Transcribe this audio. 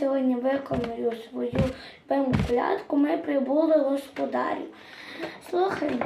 сьогодні виконую свою певну колядку. Ми прибули господарю. Слухаємо.